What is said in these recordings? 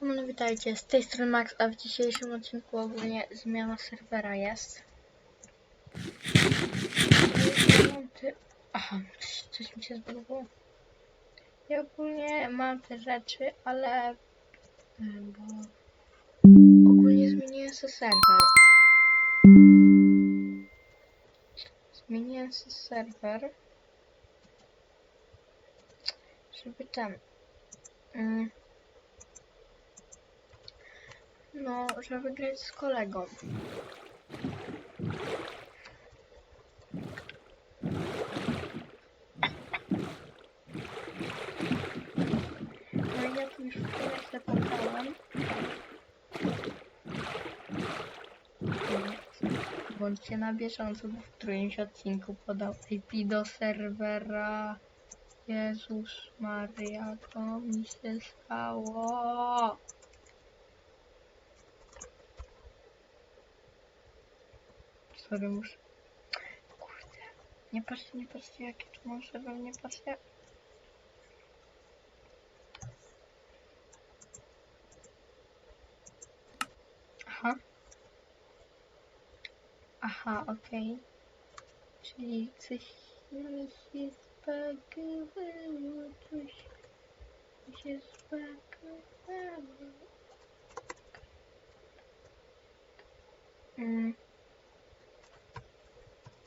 No witajcie, z tej strony Max, a w dzisiejszym odcinku ogólnie zmiana serwera jest. Aha, coś, mi się zbudowało. Ja ogólnie mam te rzeczy, ale... y, Bo... Ogólnie zmieniłem sobie serwer. Zmieniłem sobie serwer. Żeby ten... Mm, No, żeby grać z kolegą. No ja tu już wczoraj się pobrałem. Bądźcie na bieżąco, bo w którymś odcinku podał IP do serwera. Jezus Maria, to mi się stało. Sorry, muszę. Kurde. Nie patrzcie, nie patrzcie, jakie tu mam serwer, nie patrzcie. Aha. Aha, okej. Czyli coś mi się zbagowało, coś mi się zbagowało. Mm.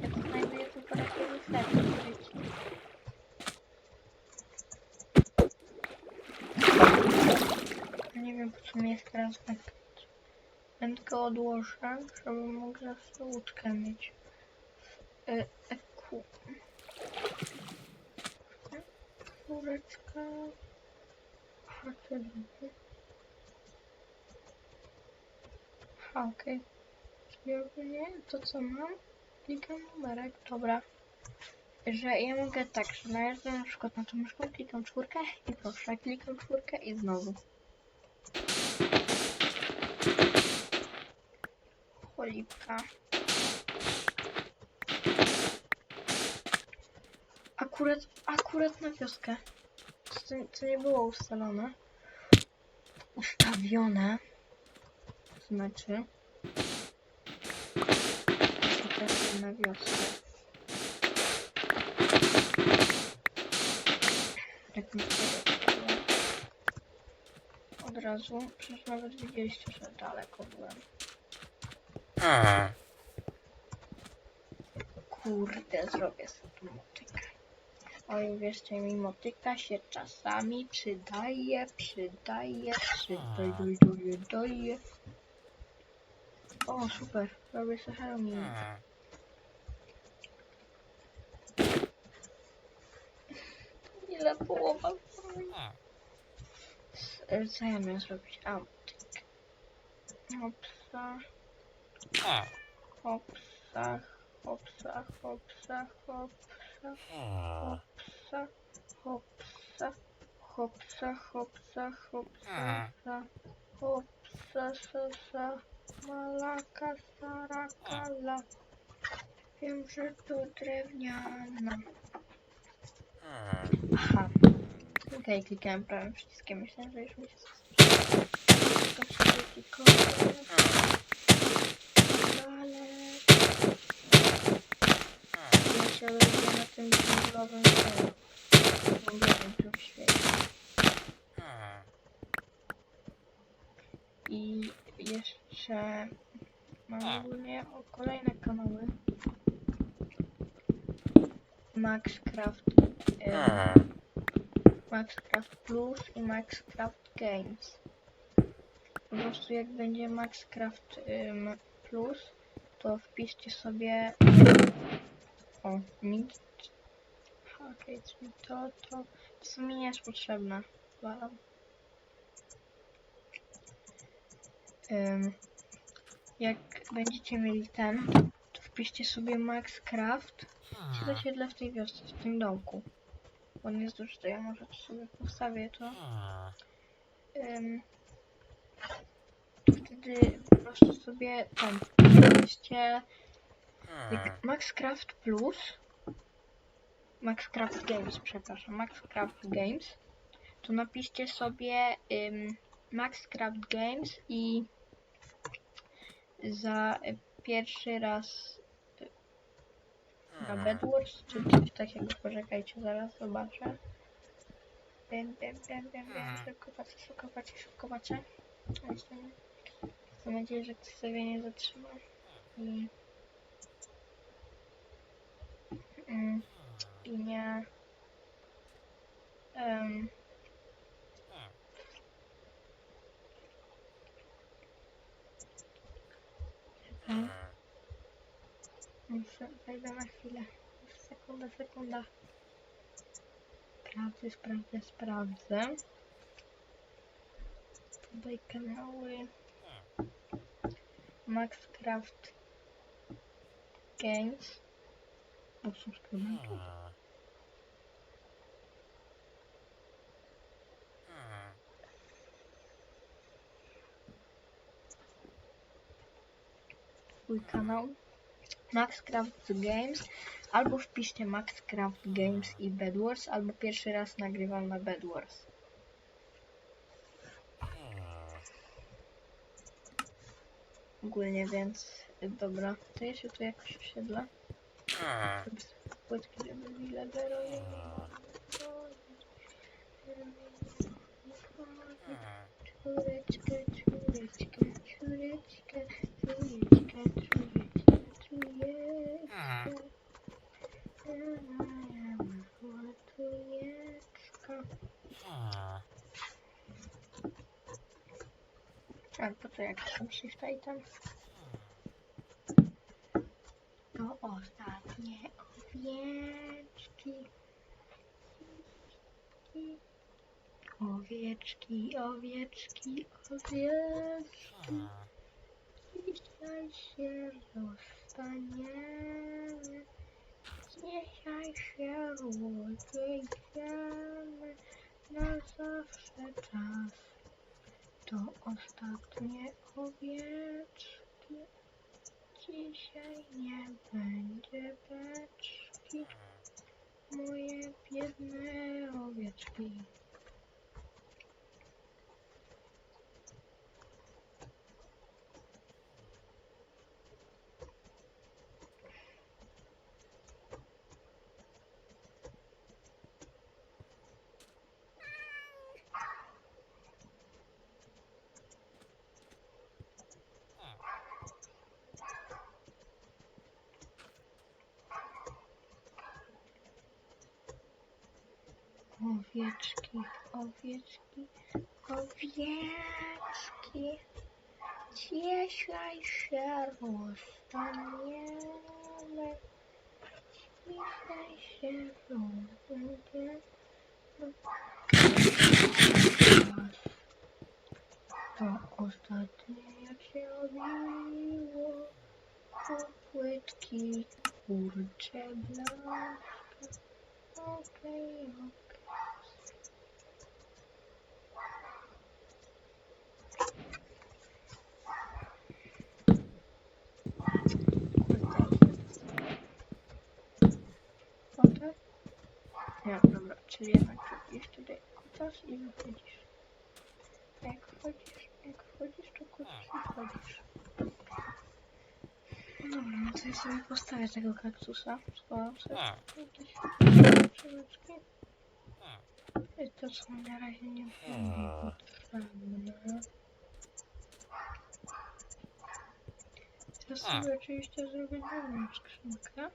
Ja tu znajduję temperatury serca, wiecie. Ja Nie wiem po co mi jest teraz tak. Wędkę odłożę, żeby mógł zawsze łódkę mieć. E, EQ. Kureczka. To. Aha, okej. Czyli ogólnie to co mam, klikam numerek, dobra. Że ja mogę tak, że najeżdżam na przykład na tą myszką, klikam czwórkę i proszę, klikam czwórkę i znowu. Cholipka. Akurat, akurat na wioskę. Co nie było ustalone. Ustawione. Znaczy. To na się wydaje. Od razu, przecież nawet widzieliście, że daleko byłem. Kurde, zrobię sobie motykę. Oj, wierzcie mi, motyka się czasami przydaje, przydaje, przydaje, daje, daje. O, super, robię sobie Halloween. Ile połowa S- Co ja miałem zrobić? A, motykę. Hopsa, hopsa, hopsa, hopsa, hopsa. hopsa, hopsa, hopsa, hopsa, hopsa, sa, hopsa, sa, sa, malaka, sarakala. Wiem, że tu drewniana. Aha. Okej, klikałem prawym przyciskiem. Myślałem, że już mi się. Ale... Ja się na tym dżunglowym świecie. Dżunglowym tym świecie. I jeszcze mam ogólnie o kolejne kanały. Maxcraft, y, Maxcraft Plus i Maxcraft Games. Po prostu jak będzie Maxcraft ym, Plus, to wpiszcie sobie o. Aha, Okej, czyli to, to w sumie nie jest potrzebne. Walam. Ym, jak będziecie mieli ten, to wpiszcie sobie Maxcraft się zasiedla w tej wiosce, w tym domku. Bo on jest duży, to ja może sobie postawię to. Ym, wtedy po prostu sobie tam jak Maxcraft Plus. Maxcraft Games, przepraszam, Maxcraft Games. To napiszcie sobie Maxcraft Games i za pierwszy raz na Bedwars, czy coś takiego, poczekajcie, zaraz zobaczę. Wiem, wiem, wiem, wiem, wiem, szybko patrzę, szybko patrzę, patrzę. Mam nadzieję, że ktoś sobie nie zatrzyma. I... Mm, I nie... Um, muszę, wejdę na chwilę. Sekunda, sekunda. Sprawdzę, sprawdzę, sprawdzę. Tutaj kanały. Maxcraft Games. O, subskrybentów. Twój kanał. Maxcraft Games. Albo wpiszcie Maxcraft Games i Bedwars, albo pierwszy raz nagrywam na Bedwars. Ogólnie, więc dobra, to ja się tu jakoś sobie płytki, żeby nie Czureczkę, tam? To ostatnie owieczki. Owieczki, owieczki, owieczki. Dzisiaj się rozstaniemy. Dzisiaj się rozejdziemy. Na zawsze czas. To ostatnie owieczki. Dzisiaj nie będzie beczki. Moje biedne owieczki. Owieczki, owieczki, owieczki. Dzisiaj się rozstaniemy. Dzisiaj się rozstaniemy. To ostatnie jak się obiło. To płytki, kurcze blaskie. Okej, okej. Potem? Nie, dobra, czyli jednak jeszcze tutaj i wychodzisz. A jak wchodzisz, jak wchodzisz, to i wchodzisz. No dobra, no to ja sobie postawię tego kaktusa. Schowam sobie jakieś przełyczki. I to co na razie nie potrzebne. Teraz sobie oczywiście zrobię drugą skrzynkę.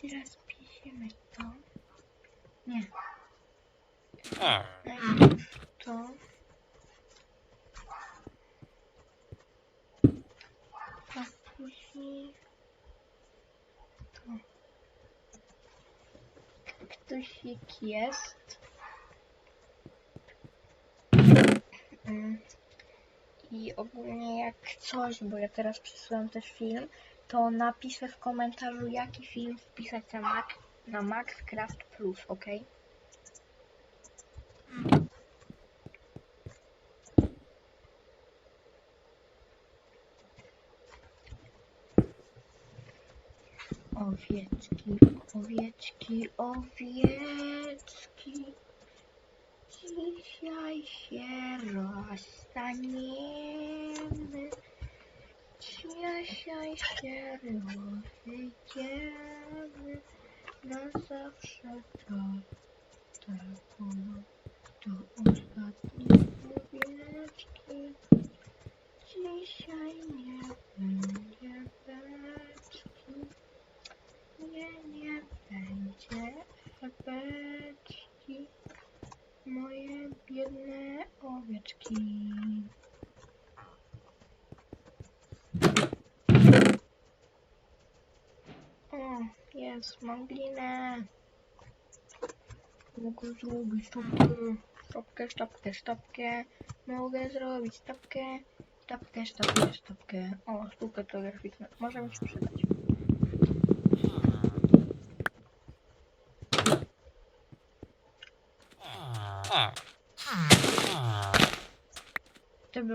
Teraz piszemy to. Nie. Najpierw to. A później to. Kaktusik jest. Mm. I ogólnie jak coś, bo ja teraz przesyłam też film, to napiszę w komentarzu, jaki film wpisać na, Mac, na Maxcraft Plus, ok? Owieczki, owieczki, owieczki. Dzisiaj się rozstaniemy. Dzisiaj się rozejdziemy. Na zawsze to tak było. To ostatnie owieczki. Dzisiaj nie będzie beczki. Nie, nie będzie beczki. Moje biedne owieczki. O, jest, mam glinę. Mogę zrobić sztabkę, sztabkę, sztabkę, sztabkę. Mogę zrobić sztabkę, sztabkę, sztabkę, sztabkę. O, sztukę telegraficzną. Może mi się przydać.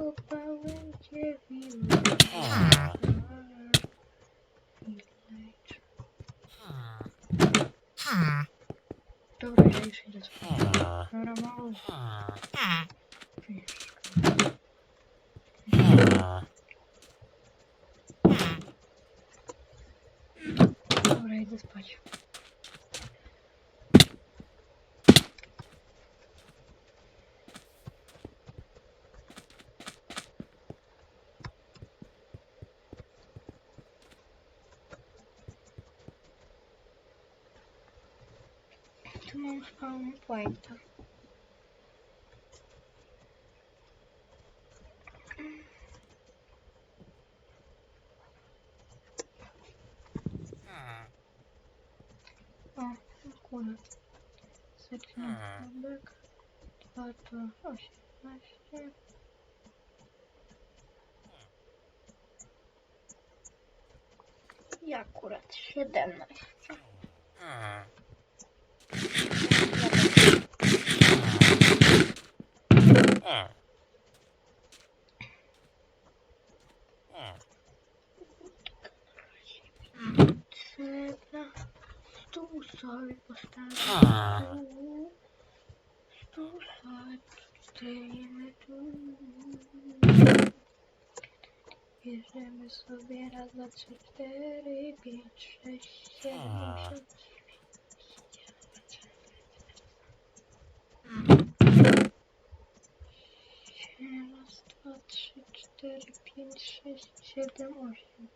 Odkopałem cię w Dobra, ja już idę spać. Dobra, mało. Dobra, idę spać. Spawn pointa. O, akurat. Zaczynam tabek. Dwa to osiemnaście. I akurat siedemnaście. Trzeba stół sobie postawić. Stół sobie tu. Bierzemy sobie raz, dwa, trzy, cztery, pięć, sześć, siedem, osiem, Raz, dwa, trzy, cztery, pięć, sześć, siedem, osiem.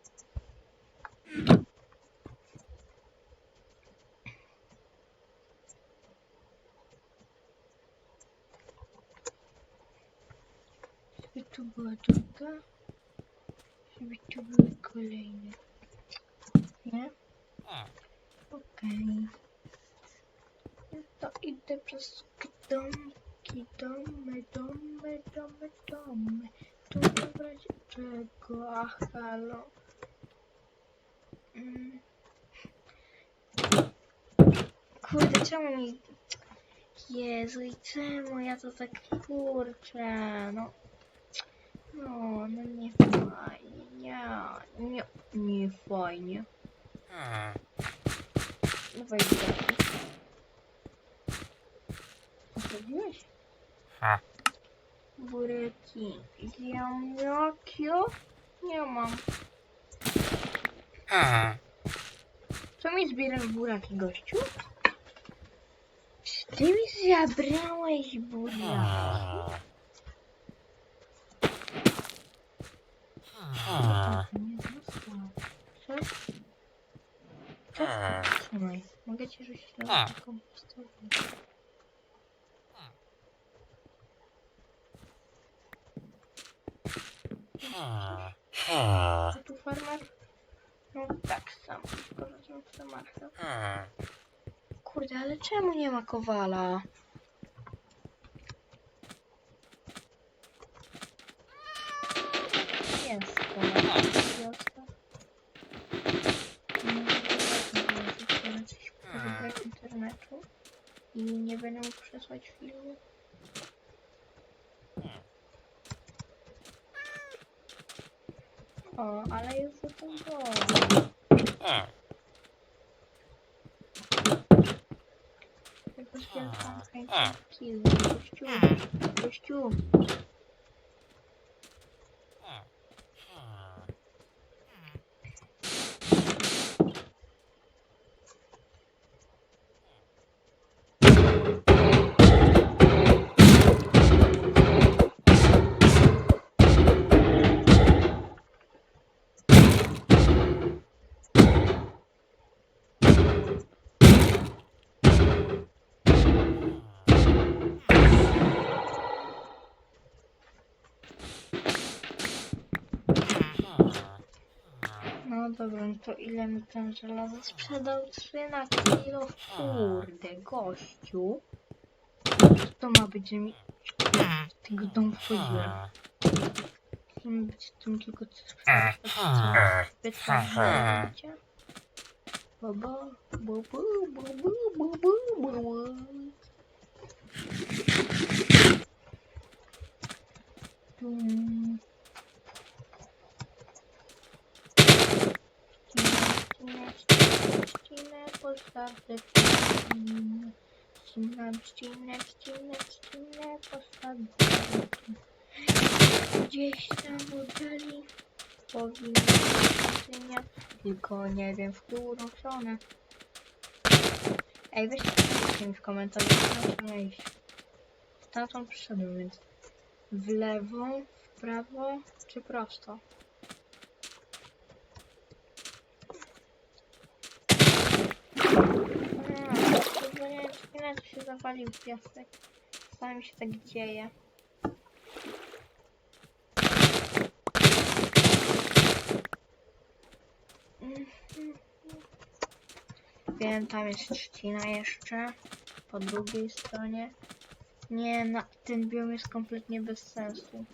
Żeby tu była druga. Żeby tu były kolejne. Nie? Okej. No to idę przez domki, domy, domy, domy, domy. Tu w razie czego? Ach, halo. Mm. Kurde, czemu mi... Jezu, i czemu ja to tak kurczę, no... No, no nie fajnie, nie, nie, nie fajnie. Dawaj, dawaj. Bureki ziomiokiu? Nie mam. Co mi zbierasz buraki, gościu? Czy ty mi zabrałeś buraki? Nie został. Co? Co? Trzymaj. Mogę cię rzucić na taką pistolet. A tu farmer? No tak samo, tylko że są te marchew. Kurde, ale czemu nie ma kowala? Jest kowal. Internetu i nie będę mógł przesłać filmu. O, ale już jestem wolny. Tak. Jakoś tam, chęć. Gościu, gościu, No dobra, to ile mi ten żelazo sprzedał? 3 na kilo? Kurde, gościu. Co to ma być, że mi tego domu wchodziłem? Ma być tym tylko co sprzedać, bo, bo, bo, bo, bo, bo, bo, bo, bo. Tum. Ścinę, ścinę, ścinę, postawę ścinę. Ścinam, ścinę, ścinę, ścinę, postawę Gdzieś tam oddali powinno być pustynia, tylko nie wiem w którą stronę. Ej, weźcie w komentarzu, gdzie trzeba iść. Stamtąd przyszedłem, więc w lewo, w prawo czy prosto? A, spinać, się zawalił piasek. Czasami się tak dzieje. Mhm. Wiem, tam jest trzcina jeszcze. Po drugiej stronie. Nie, na, ten biom jest kompletnie bez sensu.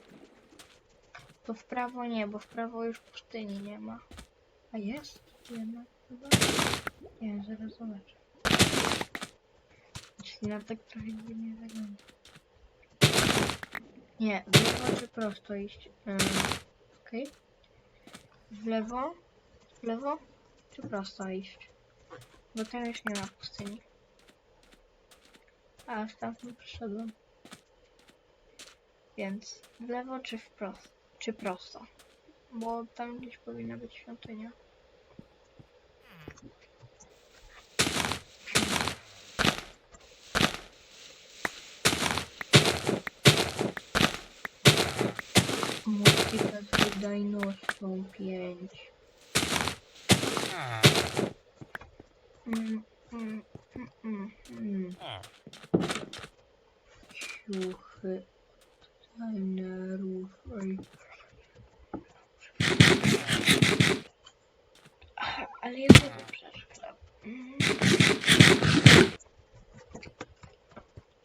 To w prawo nie, bo w prawo już pustyni nie ma. A jest? Jedna chyba? Nie, zaraz zobaczę. Trzcina tak trochę dziwnie wygląda. Nie, w lewo czy prosto iść? Um, Okej. W lewo? W lewo? Czy prosto iść? Bo tam już nie ma pustyni. A, stamtąd przyszedłem. Więc w lewo czy w prosto? Czy prosto? Bo tam gdzieś powinna być świątynia. Motyka z wydajnością 5. Mm, mm, mm, mm, mm. Ciuchy. Ale ja wiem przeszkadzam.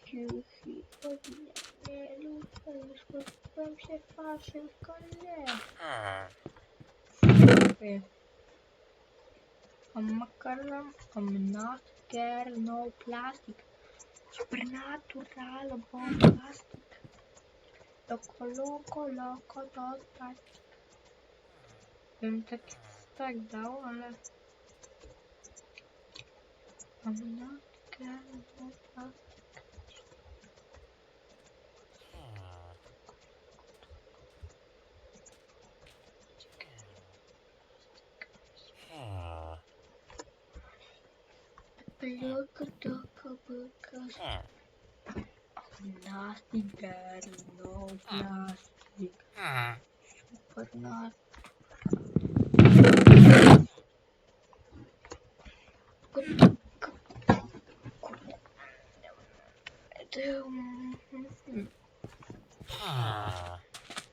Ciuchy. Ludzka już pozbyłem się waszym kolegów. A makaron, a not care no plastic. Supernatural bomb plastic. Loco, loco, loco, to plastic. Bym tak, tak dał, ale... A not care no. Look at the bookcase. Nasty, bad, no nasty. But not.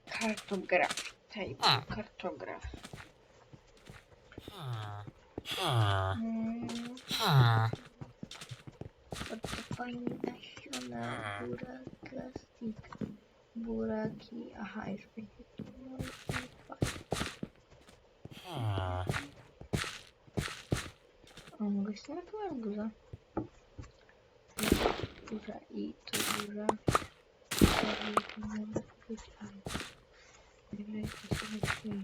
Cartograph type. Cartograph. Hmm. Tape. Kartograf. Mm, Odkopanie nasiona, burakastik. Buraki. Aha, już wiem. O, mogę się na górze. Burza i tu burza. To może być, ale... Najwyżej to się wykryje.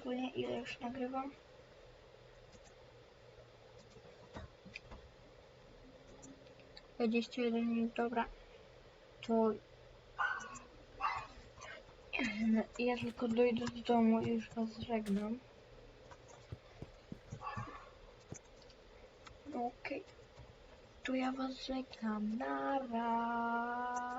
ogólnie ile już nagrywam? Dwadzieścia jeden minut, dobra. To ja tylko dojdę do domu i już was żegnam. Okej. To ja was żegnam. Nara.